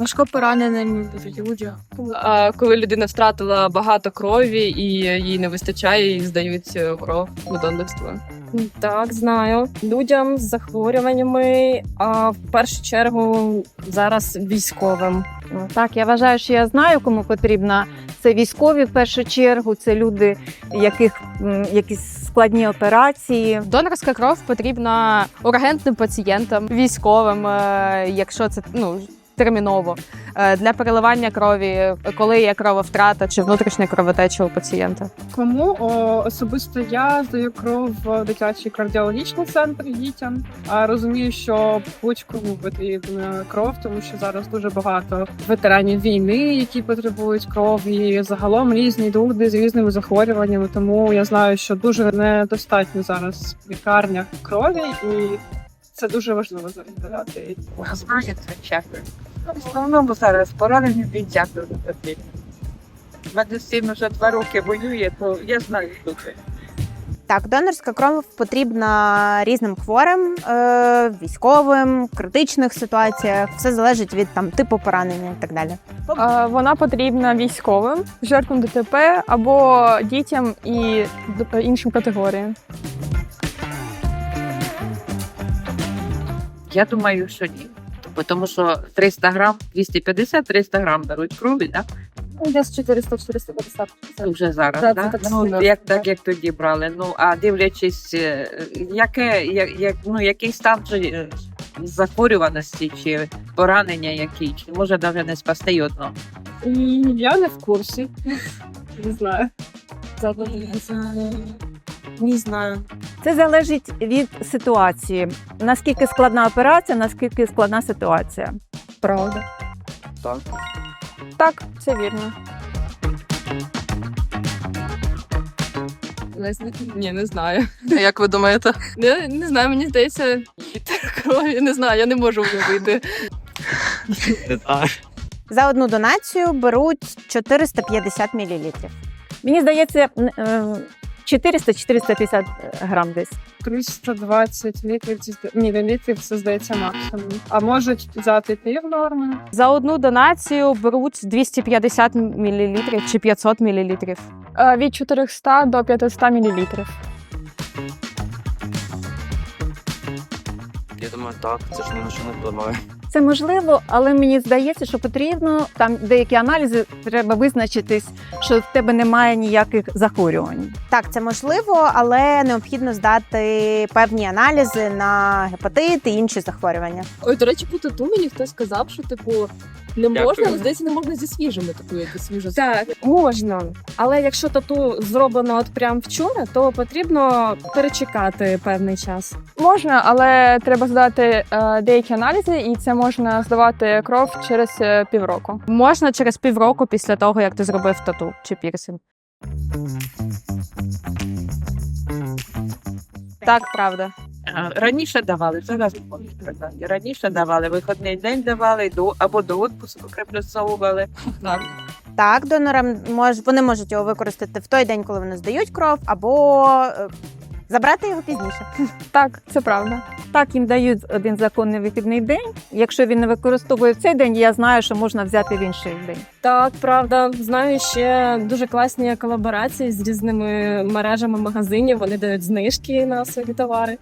важко пораненим людям. А коли людина втратила багато крові і їй не вистачає, і здають е, кров на донорство. Так, знаю. Людям з захворюваннями, а в першу чергу зараз військовим. Так, я вважаю, що я знаю, кому потрібна. Це військові в першу чергу, це люди, яких якісь складні операції. Донорська кров потрібна ургентним пацієнтам, військовим, е, якщо це ну терміново, е, для переливання крові, коли є крововтрата чи внутрішня кровотеча у пацієнта. Кому О, особисто я здаю кров в дитячий кардіологічний центр дітям. А розумію, що будь-кому потрібна кров, тому що зараз дуже багато ветеранів війни, які потребують кров, і загалом різні люди з різними захворюваннями. Тому я знаю, що дуже недостатньо зараз в лікарнях крові, і це дуже важливо дякую. В основному зараз поранені від дякую потрібно. Мене син вже два роки воює, то я знаю, що це. Так, донорська кров потрібна різним хворим, е, військовим, критичних ситуаціях. Все залежить від там типу поранення і так далі. Е, Вона потрібна військовим, жертвам ДТП або дітям і д- іншим категоріям. Я думаю, що ні. Бо Тому що 300 грам, 250-300 грам беруть крові, да? Ну, Десь 400-450. Це вже зараз, Так, да? це так ну, сильно. як, так, як тоді брали. Ну, а дивлячись, е, яке, як, як, ну, який стан е, захворюваності чи поранення які, чи може навіть не спасти й одного. І я не в курсі. Не знаю. Не знаю. Це залежить від ситуації. Наскільки складна операція, наскільки складна ситуація. Правда. Так. Так, це вірно. Ні, не знаю. Як ви думаєте? Не, не знаю, мені здається, літр крові. Не знаю, я не можу уявити. За одну донацію беруть 450 мл. Мені здається, е, 400-450 грам десь. 320 літрів мілілітрів це здається максимум. А можуть взяти пів норми. За одну донацію беруть 250 мл чи 500 мл. Від 400 до 500 мл. Я думаю, так, це ж ні на що не впливає. Це можливо, але мені здається, що потрібно там деякі аналізи треба визначитись, що в тебе немає ніяких захворювань. Так, це можливо, але необхідно здати певні аналізи на гепатит і інші захворювання. Ой, до речі, по тату мені хтось сказав, що типу не Дякую. можна, але здається, не можна зі свіжими таку, як свіжу. Так, можна. Але якщо тату зроблено от прям вчора, то потрібно перечекати певний час. Можна, але треба здати е, деякі аналізи, і це можна здавати кров через е, півроку. Можна через півроку після того, як ти зробив тату чи пірсинг. Так, правда. Раніше давали, зараз не продати. Раніше давали, виходний день давали, до, або до відпуску приплюсовували. Так. Так, донорам мож, вони можуть його використати в той день, коли вони здають кров, або е, забрати його пізніше. Так, це правда. Так, їм дають один законний вихідний день. Якщо він не використовує в цей день, я знаю, що можна взяти в інший день. Так, правда, знаю ще дуже класні колаборації з різними мережами магазинів. Вони дають знижки на свої товари.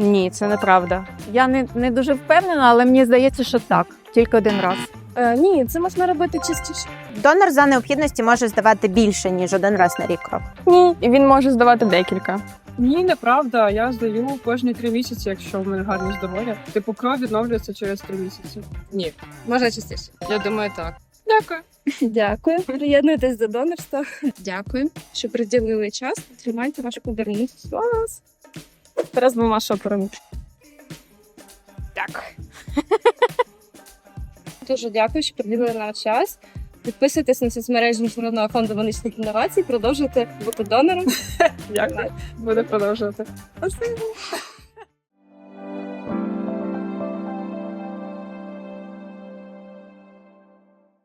Ні, це неправда. Я не, не дуже впевнена, але мені здається, що так, тільки один раз. Е, ні, це можна робити частіше. Донор за необхідності може здавати більше ніж один раз на рік кров. Ні, і він може здавати декілька. Ні, неправда. Я здаю кожні три місяці, якщо в мене гарне здоров'я. Типу кров відновлюється через три місяці. Ні, можна частіше. Я думаю, так. Дякую. Дякую. Приєднуйтесь до донорства. Дякую, що приділили час. Тримайте ваш подарунок. Клас. Ми Машу перемогти. Так. Дуже дякую, що приділили нам час. Підписуйтесь на соцмережі Міжнародного фонду медичних інновацій, продовжуйте бути донором. Дякую. Буду продовжувати. Спасибо.